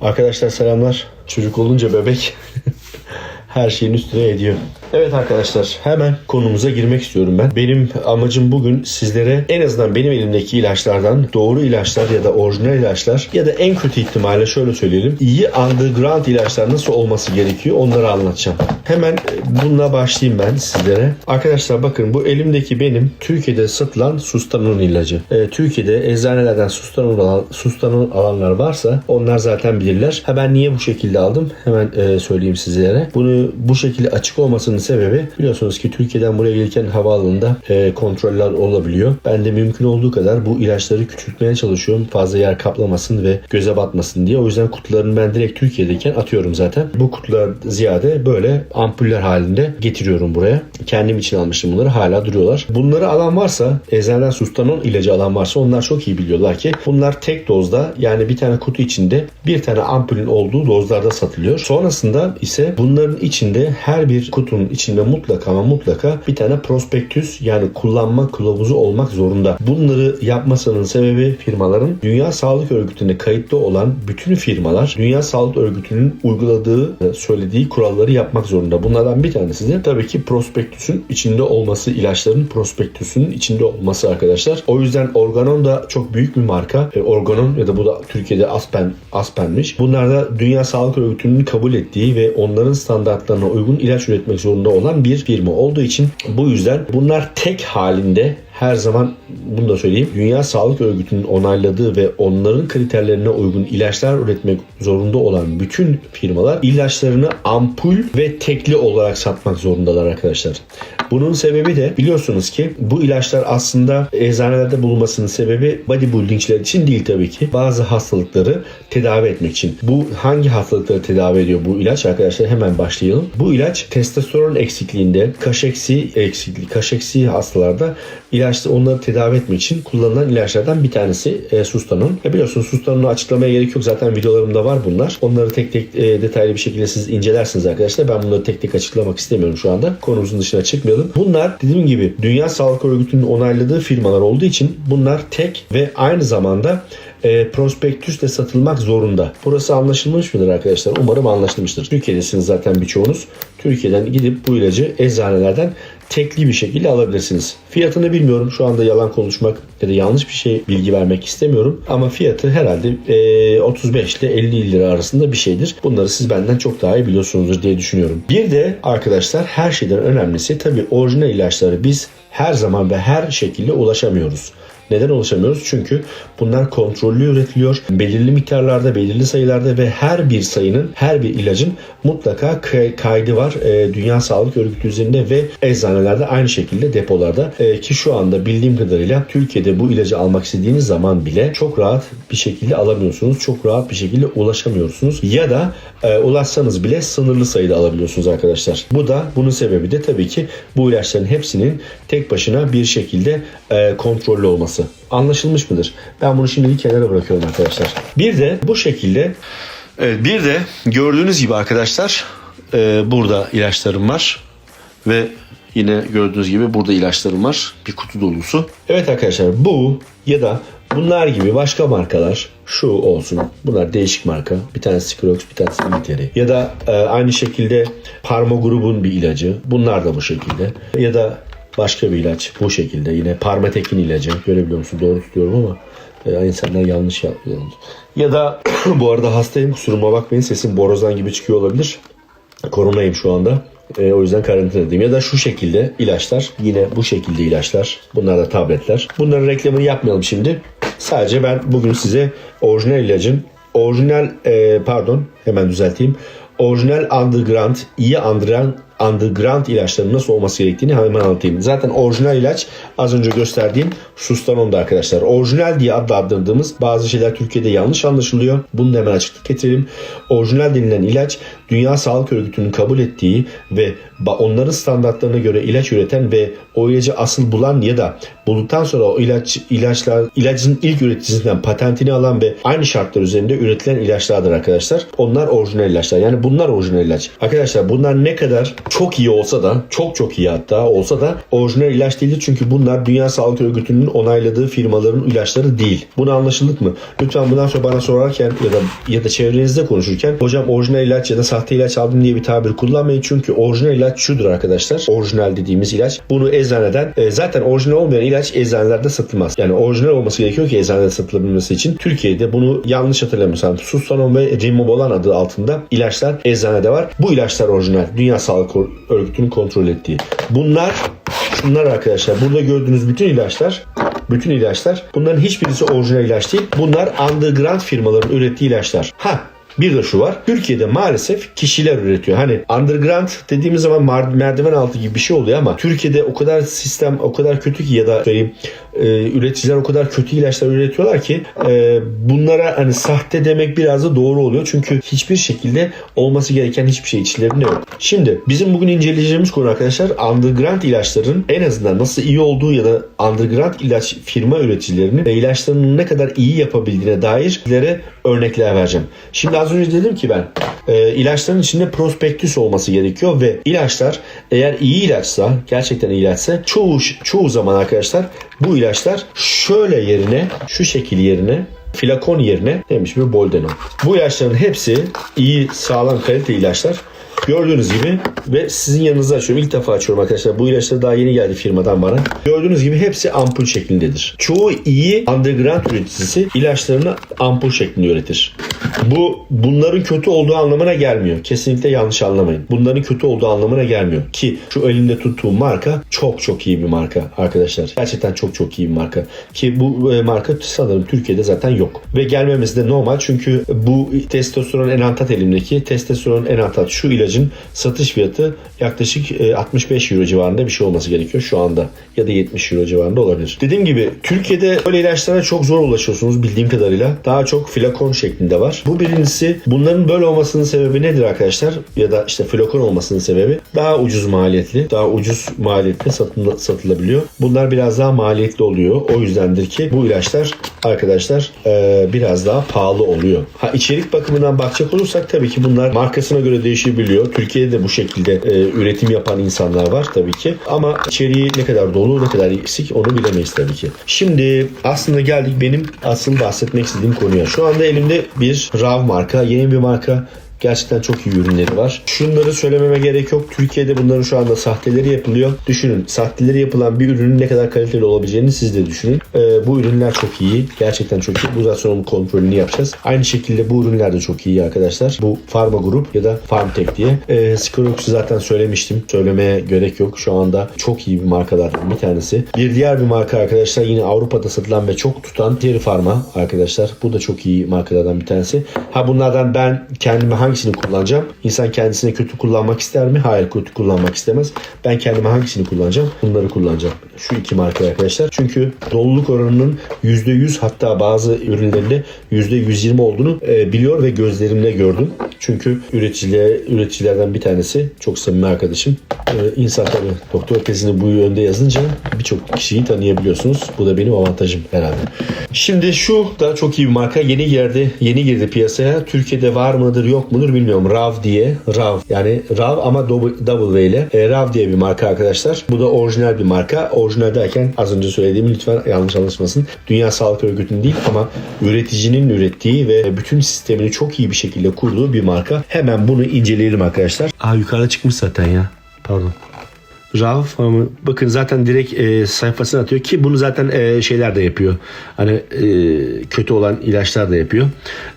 Arkadaşlar selamlar. Çocuk olunca bebek her şeyin üstüne ediyor. Evet arkadaşlar hemen konumuza girmek istiyorum ben. Benim amacım bugün sizlere en azından benim elimdeki ilaçlardan doğru ilaçlar ya da orijinal ilaçlar ya da en kötü ihtimalle şöyle söyleyelim iyi underground ilaçlar nasıl olması gerekiyor onları anlatacağım. Hemen e, bununla başlayayım ben sizlere. Arkadaşlar bakın bu elimdeki benim Türkiye'de satılan sustanon ilacı. E, Türkiye'de eczanelerden sustanon, alan, sustanon alanlar varsa onlar zaten bilirler. Ha ben niye bu şekilde aldım? Hemen e, söyleyeyim sizlere. Bunu bu şekilde açık olmasının sebebi biliyorsunuz ki Türkiye'den buraya gelirken havaalanında e, kontroller olabiliyor. Ben de mümkün olduğu kadar bu ilaçları küçültmeye çalışıyorum. Fazla yer kaplamasın ve göze batmasın diye. O yüzden kutularını ben direkt Türkiye'deyken atıyorum zaten. Bu kutular ziyade böyle ampuller halinde getiriyorum buraya. Kendim için almıştım bunları. Hala duruyorlar. Bunları alan varsa eczaneden sustanon ilacı alan varsa onlar çok iyi biliyorlar ki bunlar tek dozda yani bir tane kutu içinde bir tane ampulün olduğu dozlarda satılıyor. Sonrasında ise bunların içinde her bir kutunun içinde mutlaka ama mutlaka bir tane prospektüs yani kullanma kılavuzu olmak zorunda. Bunları yapmasının sebebi firmaların Dünya Sağlık Örgütü'nde kayıtlı olan bütün firmalar Dünya Sağlık Örgütü'nün uyguladığı, söylediği kuralları yapmak zorunda. Bunlardan bir tanesi de tabii ki prospektüsün içinde olması, ilaçların prospektüsünün içinde olması arkadaşlar. O yüzden Organon da çok büyük bir marka. E, Organon ya da bu da Türkiye'de Aspen Aspen'miş. Bunlar da Dünya Sağlık Örgütü'nün kabul ettiği ve onların standartlarına uygun ilaç üretmek zorunda olan bir firma olduğu için bu yüzden bunlar tek halinde her zaman bunu da söyleyeyim. Dünya Sağlık Örgütü'nün onayladığı ve onların kriterlerine uygun ilaçlar üretmek zorunda olan bütün firmalar ilaçlarını ampul ve tekli olarak satmak zorundalar arkadaşlar. Bunun sebebi de biliyorsunuz ki bu ilaçlar aslında eczanelerde bulunmasının sebebi bodybuildingçiler için değil tabii ki. Bazı hastalıkları tedavi etmek için. Bu hangi hastalıkları tedavi ediyor bu ilaç arkadaşlar hemen başlayalım. Bu ilaç testosteron eksikliğinde, kaşeksi eksikliği, kaşeksi hastalarda ilaçta onları tedavi etmek için kullanılan ilaçlardan bir tanesi e, sustanon. E biliyorsunuz sustanonu açıklamaya gerek yok. Zaten videolarımda var bunlar. Onları tek tek e, detaylı bir şekilde siz incelersiniz arkadaşlar. Ben bunları tek tek açıklamak istemiyorum şu anda. Konumuzun dışına çıkmayalım. Bunlar dediğim gibi Dünya Sağlık Örgütü'nün onayladığı firmalar olduğu için bunlar tek ve aynı zamanda e, prospektüsle satılmak zorunda. Burası anlaşılmış mıdır arkadaşlar? Umarım anlaşılmıştır. Türkiye'desiniz zaten birçoğunuz. Türkiye'den gidip bu ilacı eczanelerden tekli bir şekilde alabilirsiniz. Fiyatını bilmiyorum. Şu anda yalan konuşmak ya da yanlış bir şey bilgi vermek istemiyorum. Ama fiyatı herhalde e, 35 ile 50 lira arasında bir şeydir. Bunları siz benden çok daha iyi biliyorsunuzdur diye düşünüyorum. Bir de arkadaşlar her şeyden önemlisi tabii orijinal ilaçları biz her zaman ve her şekilde ulaşamıyoruz. Neden ulaşamıyoruz? Çünkü bunlar kontrollü üretiliyor. Belirli miktarlarda, belirli sayılarda ve her bir sayının, her bir ilacın mutlaka kay- kaydı var. E, Dünya Sağlık Örgütü üzerinde ve eczanelerde aynı şekilde depolarda. E, ki şu anda bildiğim kadarıyla Türkiye'de bu ilacı almak istediğiniz zaman bile çok rahat bir şekilde alamıyorsunuz. Çok rahat bir şekilde ulaşamıyorsunuz. Ya da e, ulaşsanız bile sınırlı sayıda alabiliyorsunuz arkadaşlar. Bu da bunun sebebi de tabii ki bu ilaçların hepsinin tek başına bir şekilde e, kontrollü olması. Anlaşılmış mıdır? Ben bunu şimdilik kenara bırakıyorum arkadaşlar. Bir de bu şekilde Evet, bir de gördüğünüz gibi arkadaşlar e, burada ilaçlarım var ve yine gördüğünüz gibi burada ilaçlarım var. Bir kutu dolusu. Evet arkadaşlar bu ya da bunlar gibi başka markalar şu olsun. Bunlar değişik marka. Bir tanesi Sprox, bir tanesi Limiteri. Ya da e, aynı şekilde Parma grubun bir ilacı. Bunlar da bu şekilde. Ya da başka bir ilaç bu şekilde. Yine Parmatekin ilacı. Görebiliyor musun? Doğru tutuyorum ama e, insanlar yanlış yapıyor. Ya da bu arada hastayım kusuruma bakmayın sesim borazan gibi çıkıyor olabilir. Koronayım şu anda. E, o yüzden karantinadayım. Ya da şu şekilde ilaçlar. Yine bu şekilde ilaçlar. Bunlar da tabletler. Bunların reklamını yapmayalım şimdi. Sadece ben bugün size orijinal ilacın orijinal e, pardon hemen düzelteyim. Orijinal underground, iyi underground underground ilaçların nasıl olması gerektiğini hemen anlatayım. Zaten orijinal ilaç az önce gösterdiğim Sustanon'da arkadaşlar. Orijinal diye adlandırdığımız bazı şeyler Türkiye'de yanlış anlaşılıyor. Bunu da hemen açıklık getirelim. Orijinal denilen ilaç Dünya Sağlık Örgütü'nün kabul ettiği ve onların standartlarına göre ilaç üreten ve o ilacı asıl bulan ya da bulduktan sonra o ilaç ilaçlar ilacın ilk üreticisinden patentini alan ve aynı şartlar üzerinde üretilen ilaçlardır arkadaşlar. Onlar orijinal ilaçlar. Yani bunlar orijinal ilaç. Arkadaşlar bunlar ne kadar çok iyi olsa da çok çok iyi hatta olsa da orijinal ilaç değildir. Çünkü bunlar Dünya Sağlık Örgütü'nün onayladığı firmaların ilaçları değil. Bunu anlaşıldık mı? Lütfen bundan sonra bana sorarken ya da ya da çevrenizde konuşurken hocam orijinal ilaç ya da sahte ilaç aldım diye bir tabir kullanmayın. Çünkü orijinal ilaç şudur arkadaşlar. Orijinal dediğimiz ilaç. Bunu eczaneden e, zaten orijinal olmayan ilaç eczanelerde satılmaz. Yani orijinal olması gerekiyor ki eczanede satılabilmesi için. Türkiye'de bunu yanlış hatırlamıyorsam Sustanon ve Rimabolan adı altında ilaçlar eczanede var. Bu ilaçlar orijinal. Dünya Sağlık Örgütü'nün kontrol ettiği. Bunlar şunlar arkadaşlar. Burada gördüğünüz bütün ilaçlar bütün ilaçlar bunların hiçbirisi orijinal ilaç değil. Bunlar underground firmaların ürettiği ilaçlar. Ha bir de şu var. Türkiye'de maalesef kişiler üretiyor. Hani underground dediğimiz zaman merdiven altı gibi bir şey oluyor ama Türkiye'de o kadar sistem o kadar kötü ki ya da söyleyeyim e, üreticiler o kadar kötü ilaçlar üretiyorlar ki e, bunlara hani sahte demek biraz da doğru oluyor. Çünkü hiçbir şekilde olması gereken hiçbir şey içlerinde yok. Şimdi bizim bugün inceleyeceğimiz konu arkadaşlar underground ilaçların en azından nasıl iyi olduğu ya da underground ilaç firma üreticilerinin ilaçlarının ne kadar iyi yapabildiğine dair örnekler vereceğim. Şimdi az önce dedim ki ben e, ilaçların içinde prospektüs olması gerekiyor ve ilaçlar eğer iyi ilaçsa gerçekten ilaçsa çoğu çoğu zaman arkadaşlar bu ilaçlar şöyle yerine şu şekil yerine flakon yerine demiş bir Boldenol. Bu ilaçların hepsi iyi sağlam kalite ilaçlar. Gördüğünüz gibi ve sizin yanınıza açıyorum. İlk defa açıyorum arkadaşlar. Bu ilaçlar daha yeni geldi firmadan bana. Gördüğünüz gibi hepsi ampul şeklindedir. Çoğu iyi underground üreticisi ilaçlarını ampul şeklinde üretir. Bu bunların kötü olduğu anlamına gelmiyor. Kesinlikle yanlış anlamayın. Bunların kötü olduğu anlamına gelmiyor. Ki şu elimde tuttuğum marka çok çok iyi bir marka arkadaşlar. Gerçekten çok çok iyi bir marka. Ki bu e, marka sanırım Türkiye'de zaten yok. Ve gelmemesi de normal çünkü bu testosteron enantat elimdeki testosteron enantat şu ilacın satış fiyatı yaklaşık e, 65 euro civarında bir şey olması gerekiyor şu anda. Ya da 70 euro civarında olabilir. Dediğim gibi Türkiye'de böyle ilaçlara çok zor ulaşıyorsunuz bildiğim kadarıyla. Daha çok flakon şeklinde var. Bu birincisi bunların böyle olmasının sebebi nedir arkadaşlar? Ya da işte flakon olmasının sebebi daha ucuz maliyetli, daha ucuz maliyetli satın, satılabiliyor. Bunlar biraz daha maliyetli oluyor. O yüzdendir ki bu ilaçlar arkadaşlar e, biraz daha pahalı oluyor. Ha içerik bakımından bakacak olursak tabii ki bunlar markasına göre değişebiliyor. Türkiye'de de bu şekilde e, üretim yapan insanlar var tabii ki. Ama içeriği ne kadar dolu ne kadar eksik onu bilemeyiz tabii ki. Şimdi aslında geldik benim asıl bahsetmek istediğim konuya. Şu anda elimde bir RAV marka, yeni bir marka. Gerçekten çok iyi ürünleri var. Şunları söylememe gerek yok. Türkiye'de bunların şu anda sahteleri yapılıyor. Düşünün sahteleri yapılan bir ürünün ne kadar kaliteli olabileceğini siz de düşünün. Ee, bu ürünler çok iyi. Gerçekten çok iyi. Bu zaten sonra onun kontrolünü yapacağız. Aynı şekilde bu ürünler de çok iyi arkadaşlar. Bu Pharma Group ya da Farmtech diye. Ee, Skorox'u zaten söylemiştim. Söylemeye gerek yok. Şu anda çok iyi bir markalardan bir tanesi. Bir diğer bir marka arkadaşlar yine Avrupa'da satılan ve çok tutan Terry Pharma arkadaşlar. Bu da çok iyi markalardan bir tanesi. Ha bunlardan ben kendime hangisini kullanacağım? İnsan kendisine kötü kullanmak ister mi? Hayır kötü kullanmak istemez. Ben kendime hangisini kullanacağım? Bunları kullanacağım. Şu iki marka arkadaşlar. Çünkü doluluk oranının %100 hatta bazı ürünlerinde %120 olduğunu e, biliyor ve gözlerimle gördüm. Çünkü üreticiler, üreticilerden bir tanesi çok samimi arkadaşım. E, insan tabii doktor tezini bu yönde yazınca birçok kişiyi tanıyabiliyorsunuz. Bu da benim avantajım herhalde. Şimdi şu da çok iyi bir marka. Yeni girdi, yeni girdi piyasaya. Türkiye'de var mıdır yok mudur bilmiyorum. Rav diye. Rav yani Rav ama double, V ile. E, Rav diye bir marka arkadaşlar. Bu da orijinal bir marka. Orijinal derken az önce söylediğim lütfen yanlış anlaşılmasın. Dünya Sağlık Örgütü'nün değil ama üreticinin ürettiği ve bütün sistemini çok iyi bir şekilde kurduğu bir marka. Hemen bunu inceleyelim arkadaşlar. Aa yukarıda çıkmış zaten ya. Pardon. RAV ama bakın zaten direkt e, sayfasına atıyor ki bunu zaten e, şeyler de yapıyor. Hani e, kötü olan ilaçlar da yapıyor.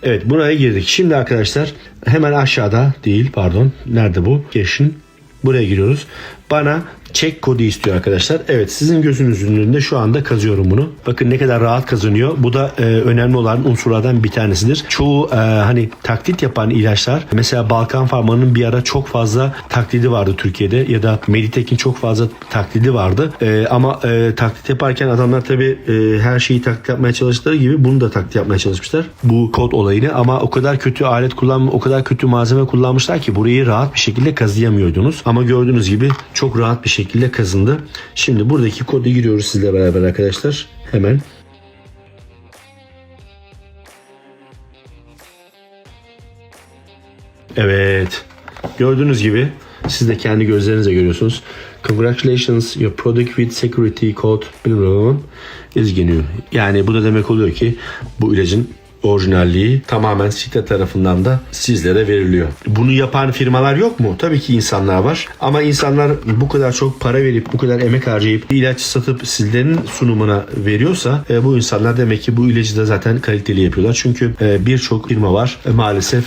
Evet buna girdik. Şimdi arkadaşlar hemen aşağıda değil pardon. Nerede bu? Geçin. Buraya giriyoruz. Bana çek kodu istiyor arkadaşlar. Evet sizin gözünüzün önünde şu anda kazıyorum bunu. Bakın ne kadar rahat kazanıyor. Bu da e, önemli olan unsurlardan bir tanesidir. Çoğu e, hani taklit yapan ilaçlar mesela Balkan Farma'nın bir ara çok fazla taklidi vardı Türkiye'de ya da Meditek'in çok fazla taklidi vardı. E, ama e, taklit yaparken adamlar tabi her şeyi taklit yapmaya çalıştıkları gibi bunu da taklit yapmaya çalışmışlar. Bu kod olayını ama o kadar kötü alet kullan o kadar kötü malzeme kullanmışlar ki burayı rahat bir şekilde kazıyamıyordunuz. Ama gördüğünüz gibi çok rahat bir şekilde kazındı. Şimdi buradaki kodu giriyoruz sizle beraber arkadaşlar. Hemen. Evet. Gördüğünüz gibi Siz de kendi gözlerinizle görüyorsunuz. Congratulations, your product with security code bilmem is genuine. Yani bu da demek oluyor ki bu ilacın orijinalliği tamamen site tarafından da sizlere veriliyor. Bunu yapan firmalar yok mu? Tabii ki insanlar var. Ama insanlar bu kadar çok para verip bu kadar emek harcayıp bir ilaç satıp sizlerin sunumuna veriyorsa e, bu insanlar demek ki bu ilacı da zaten kaliteli yapıyorlar. Çünkü e, birçok firma var e, maalesef